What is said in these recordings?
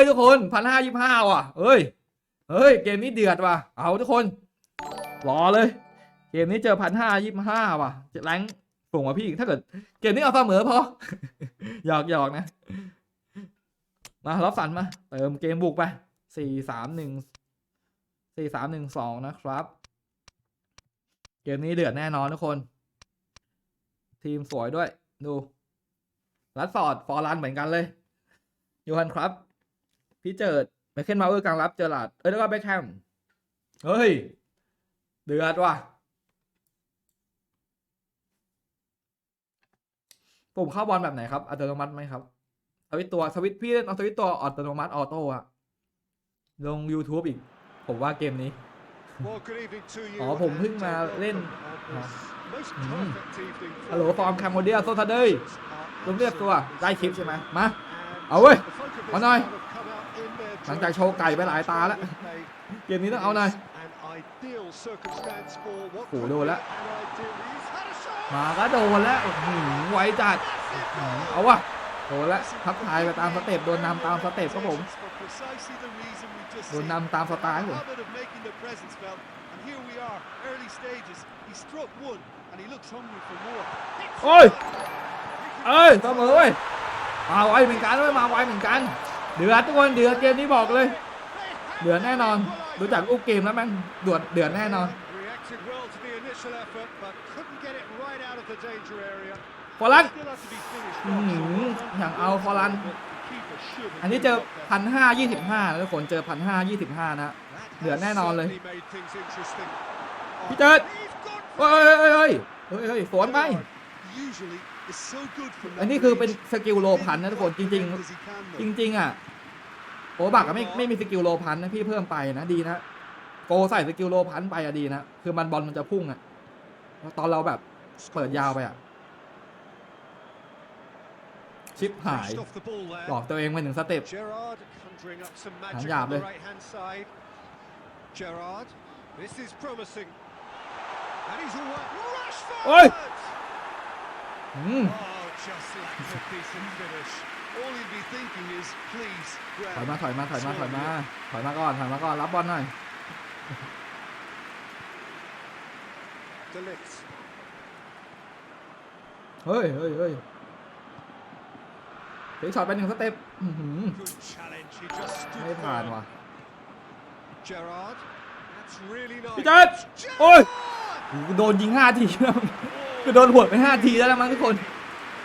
ยทุกคนพันห้ายี่ห้าว่ะเฮ้ย เฮ้ย เกมนี้เดือดว่ะ เอาทุกคน รอเลย เกมนี้เจอพันห้ายี่ห้าว่ะจะแรงสูงว่าพี่ ถ้าเกิด เกมนี้เอาเสมอพอ หยอกหยอกนะ มารับสันมา เติมเกมบุกไปสี่สามหนึ่งสี่สามหนึ่งสองนะครับ เกมนี้เดือดแน่นอนทุกคน ทีมสวยด้วย ดูรัดฟอร์ด ฟอร์ลันเหมือนกันเลยยูฮันครับ พี่เจิดไมเคิลมาเออร์กลางรับเจอหลาดเอ้ยแล้วก็เบคแฮมเฮ้ย เดือดว่ะ ผมเข้าบอลแบบไหนครับ อัตโนมัติไหมครับ สวิตช์ตัวสวิตช์พี่เล่นเอาสวิตช์ตัวอัตโนมัติออโต้อะลง YouTube อีก ผมว่าเกมนี้ อ๋อ ผมเพิ่งมาเล่นอืมฮัลโหลฟอร์มแคมโมเดียโซทัดเดยลงเรียบตัว ได้คลิปใช่ไหมมา เอาเว้ย เอาหน่อย หลังจากโชว์ไก่ไปหลายตาแล้ว เกมนี้ต้องเอาหน่อยโอ้โดนแล้ว มาก็โดนแล้วโอ้โหไวจัด เอาวะโดนแล้วทักทายไปตามสเต็ปโดนนำตามสเต็ปครับผม โดนนำตามสไตล์ผม โอ้ยเอ้ยเสมอเว้ยมาไวเหมือนกันเว้ยมาไวเหมือนกัน เดือดทุกคนเดือดเกมนี้บอกเลย เดือดแน่นอนดูจากรูปเกมแล้วแม่งเดือดเดือดแน่นอนฟอร์ลันอื้อหืออย่างเอาฟอร์ลัน อันนี้เจอพันห้ายี่สิบห้าทุกคนเจอพันห้ายี่สิบห้านะเดือดแน่นอนเลยพี่เจิดเฮ้ยเฮ้ยเฮ้ยเฮ้ยเฮ้ยสวนไป อันนี้คือเป็นสกิลโลพันนะทุกคนจริง ๆ จริง ๆ อะโอบักก็ไม่ไม่มีสกิลโลพันนะพี่เพิ่มไปนะดีนะโกใส่สกิลโลพันไปอะดีนะคือมันบอลมันจะพุ่งอะแล้วตอนเราแบบเปิดยาวไปอะชิปหายหลอกตัวเองไปหนึ่งสเต็ปหางหยาบเลยโอ้ยอืม ถอยมาถอยมาถอยมาถอยมาถอยมาก่อนถอยมาก่อนรับบอลหน่อยเฮ้ยเฮ้ยเฮ้ยเฮ้ยช็อตไปหนึ่งสเต็ปอื้อหือไม่ผ่านว่ะพี่พี่เจิดโอ้ยกูโดนยิงห้าที แล้วกูโดนหวดไปห้าทีแล้วนะมั้งทุกคน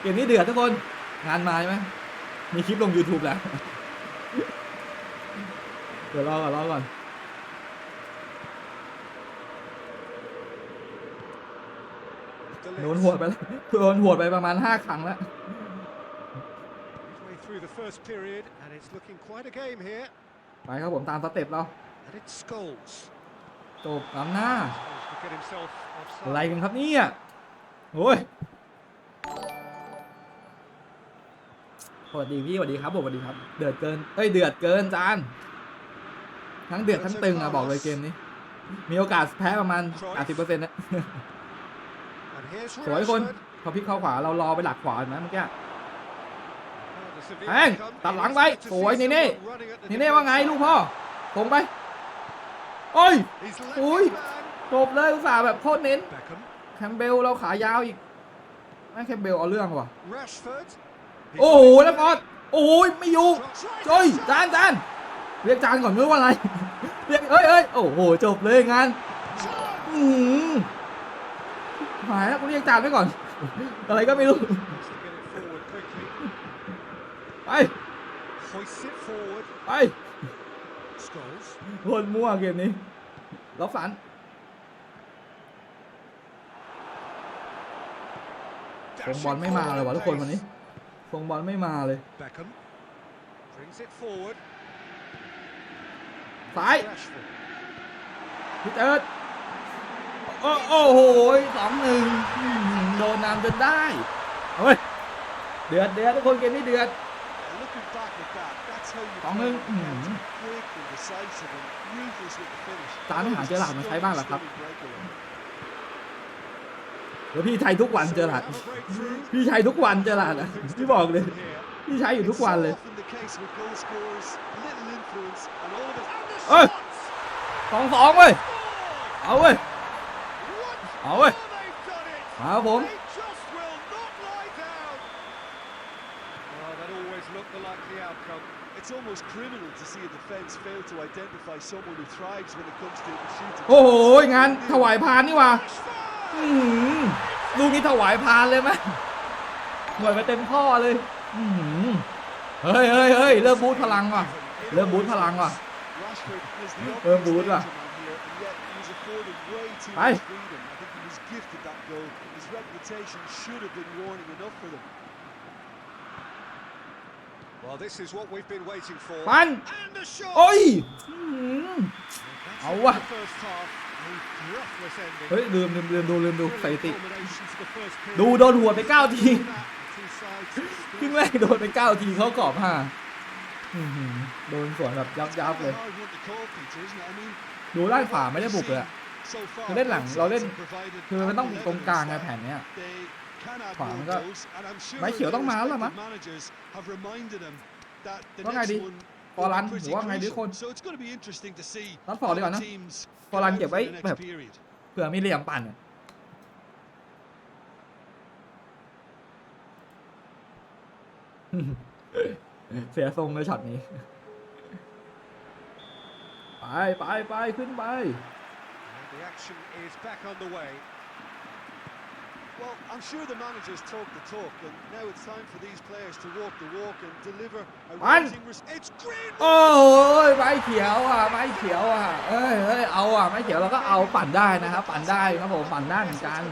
เกมนี้เดือดทุกคน งานมาใช่ไหมมีคลิปลง YouTube แล้ว เดี๋ยวรอก่อนรอก่อนโดนหวดไปแล้วโดนหวดไปประมาณห้าครั้งแล้ว through the first period and it's looking quite a game here ไปครับผมตามสเต็ปเรา and it's Scholes จบล้ำหน้า Scholes to get himself อะไร offside กันครับเนี่ย โอ้ยสวัสดีพี่สวัสดีครับผมสวัสดีครับ เดือดเกินเอ้ยเดือดเกินจาน ทั้งเดือดทั้งตึงอะบอกเลยเกมนี้ มีโอกาสแพ้ประมาณ80%นะ and here's สวยคน Rashford พอพลิกเข้าขวาเรารอไปหลักขวาเห็นไหมเมื่อกี้ Now the severe แม่ง come. ตัดหลัง It is ไป good to สวย see นี่นี่ someone running at the นี่นี่ว่าไง defense. ลูกพ่อตรงไป โอ้ย He's left Ui. his man. จบเลยอุตส่าห์แบบโคตรเน้น Beckham แคมเบลเราขายาวอีกไม่แคมเบลเอาเรื่องว่ะ Rashford โอ้โหแล้วก็โอ้ยไม่อยู่ Drops right เฮ้ย into จานจานเรียกจานก่อนไม่ว่าอะไรเรียกเอ้ยเอ้ยโอ้โหจบเลยงานอืมหายแล้วกูเรียกจานไว้ก่อน อะไรก็ไม่รู้ Has to get it forward quickly. ไป Hoists it forward. ไป Scholes. โคตรมั่วเกมนี้ล็อกฝัน ฟงบอลไม่มาเลยวะทุกคนวันนี้ฟงบอลไม่มาเลยซ้ายพิเตอร์โอ้โหสองหนึ่งโดนนำจนได้เฮ้ยเดือดเดือดทุกคนเกมนี้เดือดสองหนึ่งตาไม่หาเจอหลักมาใช้บ้างหรอครับ Stunning breakaway. เดี๋ยวพี่ใช้ทุกวันเจอหลาด Have a breakthrough. พี่ใช้ทุกวันเจอหลาดอะพี่บอกเลย Here. พี่ใช้อยู่ทุกวันเลย It's often the case with goal scorers, little influence, and all of it. And the Ơi. shots! สองสองเว้ย Score! เอาเว้ย What? เอาเว้ย Oh, they've done it! มาครับผม They just will not lie down. Oh, that always looked the likely outcome. It's almost criminal to see a defence fail to identify someone who thrives when it comes to shooting. โอ้โหงานถวายพานนี่หว่า Rashford! อื้อหือลูกนี้ถวายพานเลยไหมหน่วยไปเต็มข้อเลยอื้อหือเฮ้ยเฮ้ยเฮ้ยเริ่มบูทพลังว่ะ เริ่มบูทพลังว่ะ Rashford is the Ơ, obvious bụt à? danger man here, and yet he was afforded way too Ai? much freedom. I think he was gifted that goal. His reputation should have been warning enough for them. Well, this is what we've been waiting for. ปัน And the shot! โอ้ยอื้อหือ That's เฮ้ยลืมลืมลืมดูลืมดูสถิติ ดูโดนหัวไปเก้าทีครึ่งแรกโดนไปเก้าทีเขากรอบห้าโดนสวนแบบยับๆเลย ดูด้านขวาไม่ได้บุกเลยคือเล่นหลังเราเล่นคือมันต้องตรงกลางไงแผนเนี้ยขวามันก็ไม้เขียวต้องมาแล้วมั้งว่าไงดี ฟอร์ลัน will be หรือว่าไงดี pretty คน crucial. So it's going to be interesting to see รัดฟอร์ดดีกว่า how นะ the teams ฟอร์ลัน come out เก็บไว้ for the next แบบ period. เผื่อมีเหลี่ยมปั่นอะเสียทรงเลยช็อตนี้ ไปไปไปขึ้นไป I'm sure the managers talk the talk, and now it's time for these players to walk the walk and deliver a Man. rising res- It's green! โอ้ยไม้เขียวอะไม้เขียวอะเอ้ยเอ้ยเอาอะไม้เขียวเราก็เอาปั่นได้นะครับปั่นได้ครับผมปั่นได้เหมือนกัน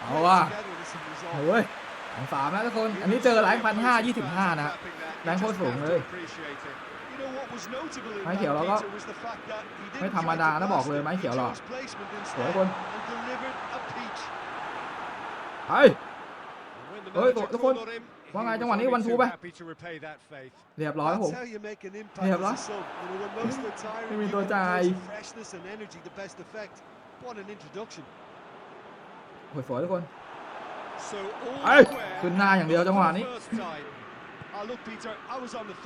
เอาเอาว่ะว่ะเฮ้ยสองสามแล้วทุกคน อันนี้เจอแรงพันห้ายี่สิบห้านะฮะแรงโคตรสูงเลยไม้เขียวเราก็ไม่ธรรมดานะบอกเลยไม้เขียวเราอะสวยคน ไป And when the Ơi, manager tụi- tụi called con. on him, Qua he ngay was trong màn đi, only one two too ba. happy to repay that faith. เรียบร้อยครับผมเรียเรียบบร้ร้ออยยไม่มีตัวจ่ายโอ้ยสวยทุกคน So all Ê, square ขึ้นหน้าอย่างเดียวจังหวะนี้ first time.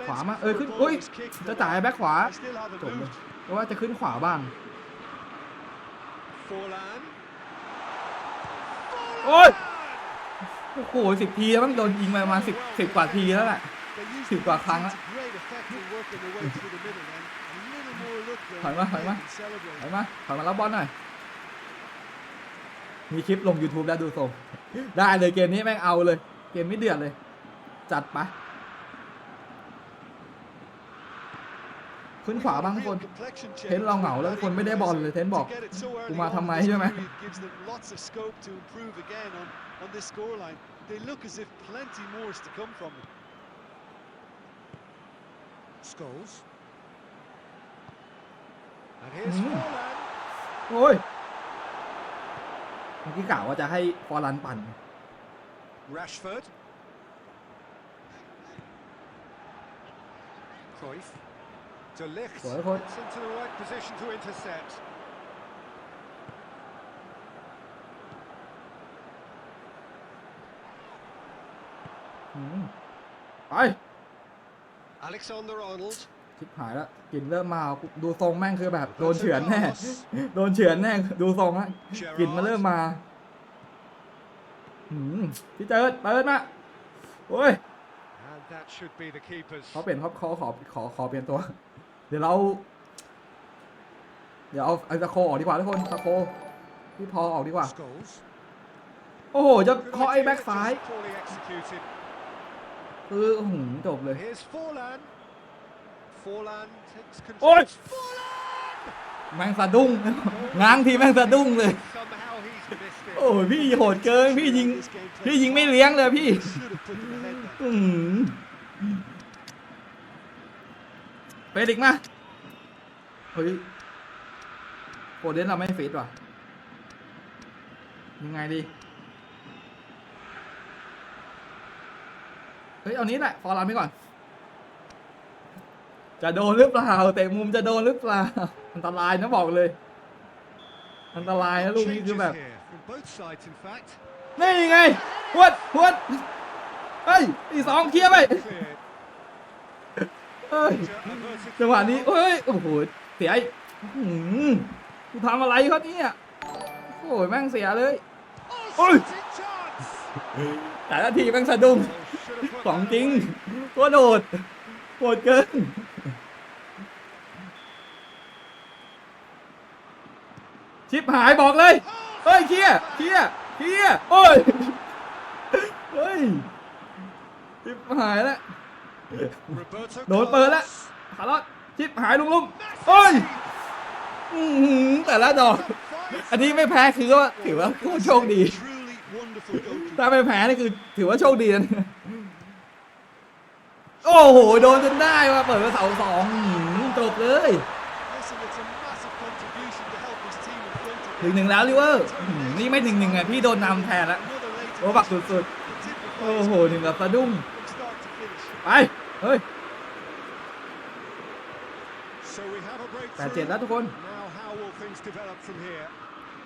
ขวามาเออขึ้นอุ้ยจะจ่ายแบ็คขวาจบเลยเพราะว่าจะขึ้นขวาบ้าง Forlan. โอ้ย โอ้โหสิบทีแล้วมันโดนยิงไปประมาณสิบสิบกว่าทีแล้วแหละสิบกว่าครั้งและถอยมาถอยมาถอยมาถอยมารับบอลหน่อยมีคลิปลง YouTube แล้วดูทรงได้เลยเกมนี้แม่งเอาเลย เกมไม่เดือดเลย จัดปะขึ้นขวาบ้างทุกคน เทนเราเหงาแล้วทุกคนไม่ได้บอลเลย เทนบอก กูมาทำไมใช่ไหม They look as if plenty more is to come from them. Scholes. And here's Mm. Forlan. โอ้ย เมื่อกี้กล่าวว่าจะให้ฟอร์ลันปั่น Rashford. Cruyff. To Ligt. Rồi, thôi. It's into the right position to intercept. ไป Alexander Arnold. ชิบหายแล้วกลิ่นเริ่มมาดูทรงแม่งคือแบบโดนเฉือนแน่ โดนเฉือนแน่ ดูทรงอะกลิ่นมันเริ่มมาหืมพี่เจิดเปิดมาโอ้ย And that should be the keepers. เขาเปลี่ยนเขาขอขอขอขอเปลี่ยนตัว เดี๋ยวเรา เดี๋ยวเอาไอ้ตะโคออกดีกว่าทุกคนตะโคพี่พอออกดีกว่า Scholes. โอ้โหจะ Good เคาะไอ้ idea, แบ็คซ้าย ออื้อหือจบเลย Here's Forlan. Forlan takes Ôi! control. Forlan! แม่งสะดุ้ง ง้างทีแม่งสะดุ้งเลย Somehow he's missed it. โอ้ยพี่โหดเกินพี่ยิง พี่ยิงไม่เลี้ยงเลยพี่ Should have put them ahead there. อืมเฟดอีกมา เฮ้ยโปรเดนเราไม่ฟิตว่ะ ยังไงดี เฮ้ยเอานี้แหละ ฟอร์ลันไปก่อน จะโดนหรือเปล่าเตะมุมจะโดนหรือเปล่า อันตรายนะบอกเลย อันตรายนะลูกนี้คือ Changes แบบ here from both sides, in fact. นี่ไงหวดหวดเฮ้ยอีสองเคลียร์ไป Clear. เฮ้ย Averted จังหวะนี้เฮ้ย โอ้โห เสียอีกอื้อหือกูทำอะไรเขาเนี่ย โอ้ยแม่งเสียเลย Oh, Ôi! shooting chance! แต่ละทีแม่งสะดุ้งของจริงตัวโดดโหดเกินชิบหายบอกเลย เฮ้ยเคียเคลียร์เคลียร์โอ้ย เฮ้ย ชิบหายแล้ว โดนเปิดแล้วคาร์ลชิบหายลุงลุงเฮ้ยแต่ละดอก อันนี้ไม่แพ้คือว่าถือว่าโคตรโชคดี ถ้าไม่แพ้นี่คือถือว่าโชคดีนะเนี่ยโอ้โห โดนจนได้ว่ะเปิดมาเสาสองอื้อหือจบเลย Listen, it's a massive contribution to help his team in front of หนึ่งหนึ่งแล้วลิเวอร์อื้อหือนี่ไม่หนึ่งหนึ่งอะพี่โดนนำแทนละ Another late โอ้บักสุด to ๆ typify โอ้ his โหถึงกับสะดุ้ง from start to finish. ไป เฮ้ย So we have a แต่ breakthrough. เจ็ดแล้วทุกคน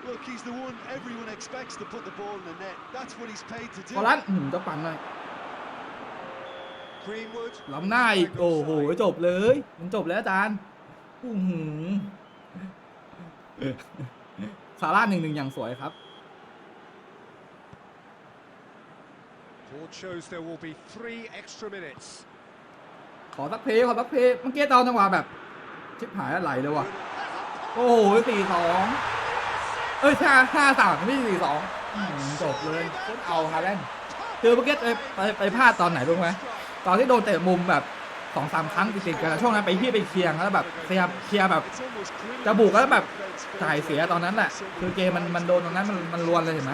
Now how will things develop from here? Look, he's the one everyone expects to put the ball in the net. That's what he's paid to do. พอลันอื้อหือจะปั่นหน่อย Greenwood. ล้ำหน้าอีก โอ้โห จบเลย มันจบแล้วอาจารย์อื้อหือซาร่าหนึ่งหนึ่งอย่างสวยครับ Board shows there will be three extra minutes. ขอสักเพลย์ขอสักเพลย์เมื่อกี้ตอนจังหวะแบบ ชิบหายอะไรเลยว่ะ โอ้โหสี่สอง เอ้ยห้าห้าสามไม่สี่สองจบเลยคตรเอาฮาแลนด์คือเมื่อกี้ไปไปพลาดตอนไหนรู้ไหมตอนที่โดนเตะมุมแบบสองสามครั้งติดๆกันช่วงนั้นไปพี่ไปเคลียร์แล้วแบบพยายามเคลียร์แบบจะบุกแล้วแบบจ่ายเสียตอนนั้นแหละคือเกมมันมันโดนตรงนั้นมันมันรวนเลยเห็นไหม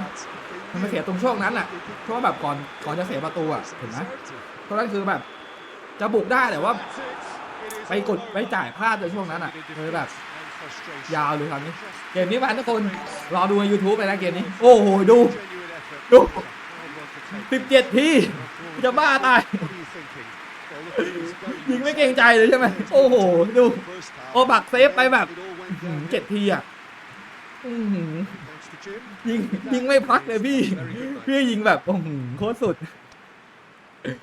มันไปเสียตรงช่วงนั้นแหละช่วงแบบก่อนก่อนจะเสียประตูอะเห็นไหมช่วงนั้นคือแบบจะบุกได้แต่ว่า ไปกดไปจ่ายพลาดในช่วงนั้นอะ Needed เลยแบบ ยาวเลยคราวนี้เกมนี้มาทุกคนรอดูใน YouTube ไปนะเกมนี้ โอ้โห ดู Genuine effort. ดู Hard work to take. 17 ทีจะบ้าตาย What are you thinking? Well, look, it was very ยิงไม่เกรงใจเลยใช่ไหมโอ้โห ดู first half. โอบักเซฟไปแบบ It all went อื้อหือ downhill. เจ็ดทีอะอื้อหือ Thanks to Jim. ยิงยิงไม่พักเลยพี่ พี่ยิงแบบโอ้โหโคตรสุด And